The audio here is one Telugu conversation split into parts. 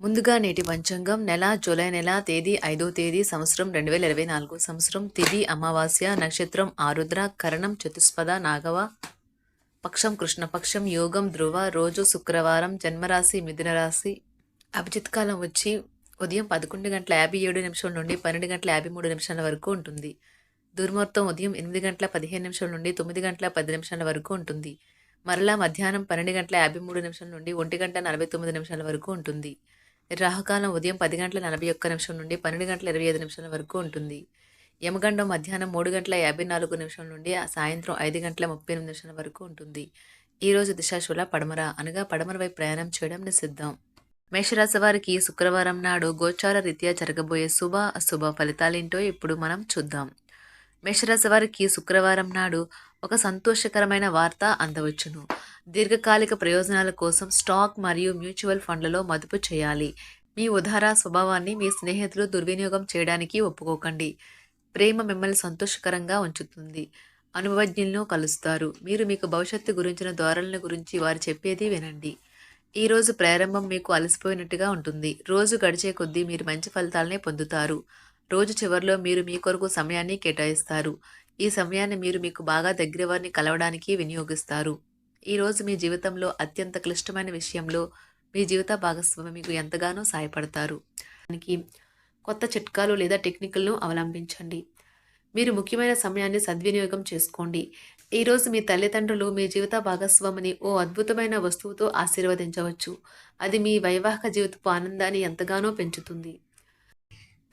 ముందుగా నేటి పంచాంగం నెల జూలై నెల తేదీ ఐదో తేదీ సంవత్సరం రెండు వేల ఇరవై నాలుగు సంవత్సరం తిది అమావాస్య నక్షత్రం ఆరుద్ర కరణం చతుస్పద నాగవ పక్షం కృష్ణపక్షం యోగం ధ్రువ రోజు శుక్రవారం జన్మరాశి మిథున రాశి అభిజిత్ కాలం వచ్చి ఉదయం పదకొండు గంటల యాభై ఏడు నిమిషాల నుండి పన్నెండు గంటల యాభై మూడు నిమిషాల వరకు ఉంటుంది. దుర్ముహూర్తం ఉదయం ఎనిమిది గంటల పదిహేను నిమిషాల నుండి తొమ్మిది గంటల పది నిమిషాల వరకు ఉంటుంది. మరలా మధ్యాహ్నం పన్నెండు గంటల యాభై మూడు నిమిషాల నుండి ఒంటి గంట నలభై తొమ్మిది నిమిషాల వరకు ఉంటుంది. రాహుకాలం ఉదయం పది గంటల నలభై ఒక్క నిమిషం నుండి పన్నెండు గంటల ఇరవై ఐదు నిమిషాల వరకు ఉంటుంది. యమగండం మధ్యాహ్నం మూడు గంటల యాభై నాలుగు నిమిషం నుండి ఆ సాయంత్రం ఐదు గంటల ముప్పై ఎనిమిది నిమిషాల వరకు ఉంటుంది. ఈరోజు దిశాశుల పడమర అనగా పడమర వైపు ప్రయాణం చేయడం నిషిద్ధం. మేషరాశి వారికి శుక్రవారం నాడు గోచార రీత్యా జరగబోయే శుభ అశుభ ఫలితాలేంటో ఇప్పుడు మనం చూద్దాం. మేషరాశి వారికి శుక్రవారం నాడు ఒక సంతోషకరమైన వార్త అందవచ్చును. దీర్ఘకాలిక ప్రయోజనాల కోసం స్టాక్ మరియు మ్యూచువల్ ఫండ్లలో మదుపు చేయాలి. మీ ఉదార స్వభావాన్ని మీ స్నేహితులు దుర్వినియోగం చేయడానికి ఒప్పుకోకండి. ప్రేమ మిమ్మల్ని సంతోషకరంగా ఉంచుతుంది. అనుభవజ్ఞులను కలుస్తారు. మీరు మీకు భవిష్యత్తు గురించిన ధోరణుల గురించి వారు చెప్పేది వినండి. ఈ రోజు ప్రారంభం మీకు అలసిపోయినట్టుగా ఉంటుంది. రోజు గడిచే కొద్దీ మీరు మంచి ఫలితాలనే పొందుతారు. రోజు చివరిలో మీరు మీ కొరకు సమయాన్ని కేటాయిస్తారు. ఈ సమయాన్ని మీరు మీకు బాగా దగ్గర వారిని కలవడానికి వినియోగిస్తారు. ఈరోజు మీ జీవితంలో అత్యంత క్లిష్టమైన విషయంలో మీ జీవిత భాగస్వామి మీకు ఎంతగానో సహాయపడతారు. దానికి కొత్త చిట్కాలు లేదా టెక్నికల్ను అవలంబించండి. మీరు ముఖ్యమైన సమయాన్ని సద్వినియోగం చేసుకోండి. ఈరోజు మీ తల్లిదండ్రులు మీ జీవిత భాగస్వామిని ఓ అద్భుతమైన వస్తువుతో ఆశీర్వదించవచ్చు. అది మీ వైవాహిక జీవితపు ఆనందాన్ని ఎంతగానో పెంచుతుంది.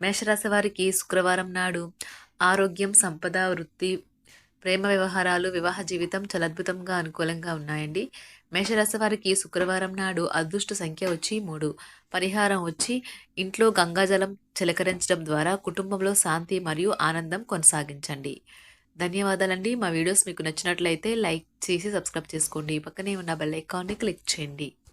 మేషరాశి వారికి శుక్రవారం నాడు ఆరోగ్యం సంపద వృత్తి ప్రేమ వ్యవహారాలు వివాహ జీవితం చాలా అద్భుతంగా అనుకూలంగా ఉన్నాయండి. మేషరాశి వారికి శుక్రవారం నాడు అదృష్ట సంఖ్య వచ్చి మూడు. పరిహారం వచ్చి ఇంట్లో గంగాజలం చిలకరించడం ద్వారా కుటుంబంలో శాంతి మరియు ఆనందం కొనసాగించండి. ధన్యవాదాలండి. మా వీడియోస్ మీకు నచ్చినట్లయితే లైక్ చేసి సబ్స్క్రైబ్ చేసుకోండి. పక్కనే ఉన్న బెల్ ఐకాన్ని క్లిక్ చేయండి.